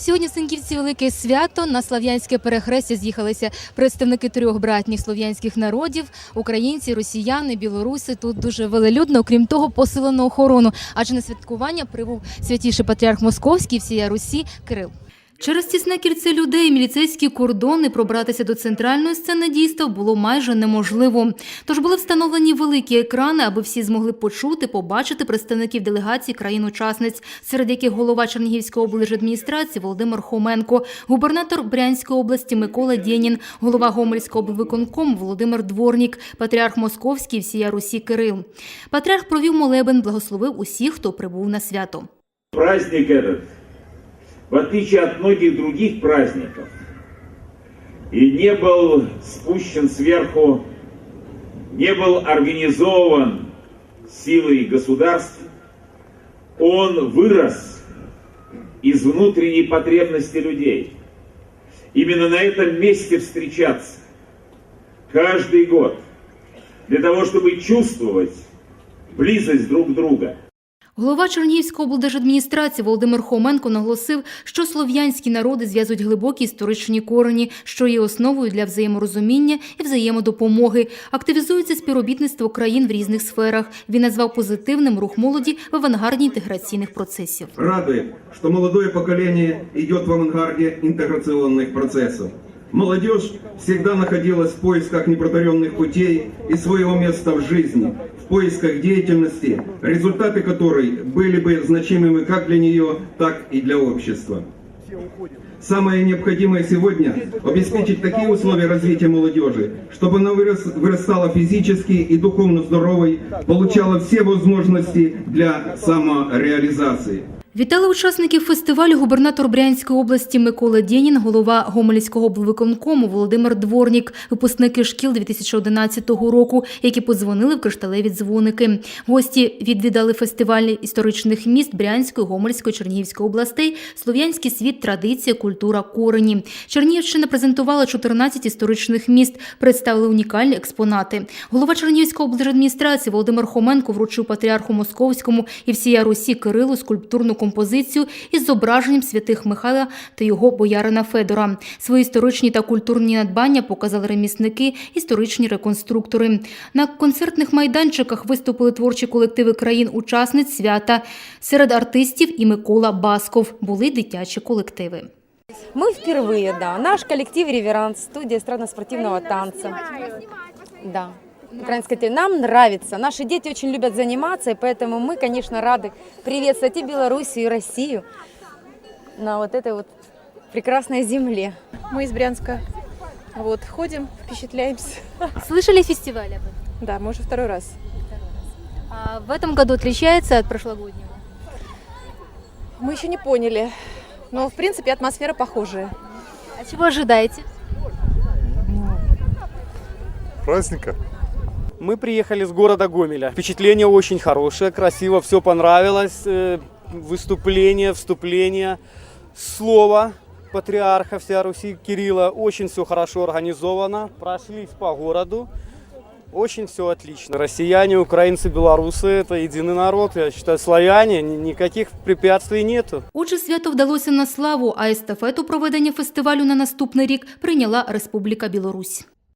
Сьогодні в Синківці велике свято. На слав'янське перехрестя з'їхалися представники трьох братніх слов'янських народів: українці, росіяни, білоруси. Тут дуже велелюдно. Окрім того, посилено охорону. Адже на святкування прибув святіший патріарх Московський всія Русі Кирил. Через тісне кільце людей міліцейські кордони пробратися до центральної сцени дійства було майже неможливо. Тож були встановлені великі екрани, аби всі змогли почути, побачити представників делегацій країн-учасниць, серед яких голова Чернігівської облдержадміністрації Володимир Хоменко, губернатор Брянської області Микола Дєнін, голова Гомельського облвиконкому Володимир Дворнік, патріарх Московський всія Русі Кирил. Патріарх провів молебен, благословив усіх, хто прибув на свято. Праздник этот, в отличие от многих других праздников, и не был спущен сверху, не был организован силой государств, он вырос из внутренней потребности людей. Именно на этом месте встречаться каждый год, для того, чтобы чувствовать близость друг друга. Голова Чернігівської облдержадміністрації Володимир Хоменко наголосив, що слов'янські народи зв'язують глибокі історичні корені, що є основою для взаєморозуміння і взаємодопомоги. Активізується співробітництво країн в різних сферах. Він назвав позитивним рух молоді в авангарді інтеграційних процесів. Радует, что молодое поколение идет в авангарде интеграционных процессов. Молодежь всегда находилась в поисках непротаренных путей и своего места в жизни, поисках деятельности, результаты которой были бы значимыми как для нее, так и для общества. Самое необходимое сегодня – обеспечить такие условия развития молодежи, чтобы она вырос- вырастала физически и духовно здоровой, получала все возможности для самореализации. Вітали учасників фестивалю губернатор Брянської області Микола Дєнін, голова Гомельського облвиконкому Володимир Дворнік, випускники шкіл 2011 року, які подзвонили в кришталеві дзвоники. Гості відвідали фестивалі історичних міст Брянської, Гомельської, Чернігівської областей, Слов'янський світ, традиція, культура, корені. Чернігівщина презентувала 14 історичних міст, представили унікальні експонати. Голова Чернігівської облдержадміністрації Володимир Хоменко вручив патріарху Московському і всія Русі Кирилу скульптурну композицію із зображенням святих Михайла та його боярина Федора. Свої історичні та культурні надбання показали ремісники, історичні реконструктори. На концертних майданчиках виступили творчі колективи країн-учасниць свята. Серед артистів і Микола Басков були й дитячі колективи. Мы впервые, да. Наш коллектив «Реверанс», студия эстрадно-спортивного танца. Да. Украинская теле- Нам нравится. Наши дети очень любят заниматься, и поэтому мы, конечно, рады приветствовать и Белоруссию, и Россию на вот этой вот прекрасной земле. Мы из Брянска. Вот, ходим, впечатляемся. Слышали фестиваль об этом? Да, мы уже второй раз. А в этом году отличается от прошлогоднего? Мы еще не поняли, но, в принципе, атмосфера похожая. А чего ожидаете? праздника. Мы приехали с города Гомеля. Впечатление очень хорошее, красиво, все понравилось. Э, Выступление, вступление, слово патриарха вся Руси Кирилла. Очень все хорошо организовано. Прошлись по городу. Очень все отлично. Россияне, украинцы, белорусы – это единый народ. Я считаю, славяне, ни- никаких препятствий нету. Отже, свято вдалося на славу, а естафету проведення фестивалю на наступний рік прийняла Республіка Білорусь.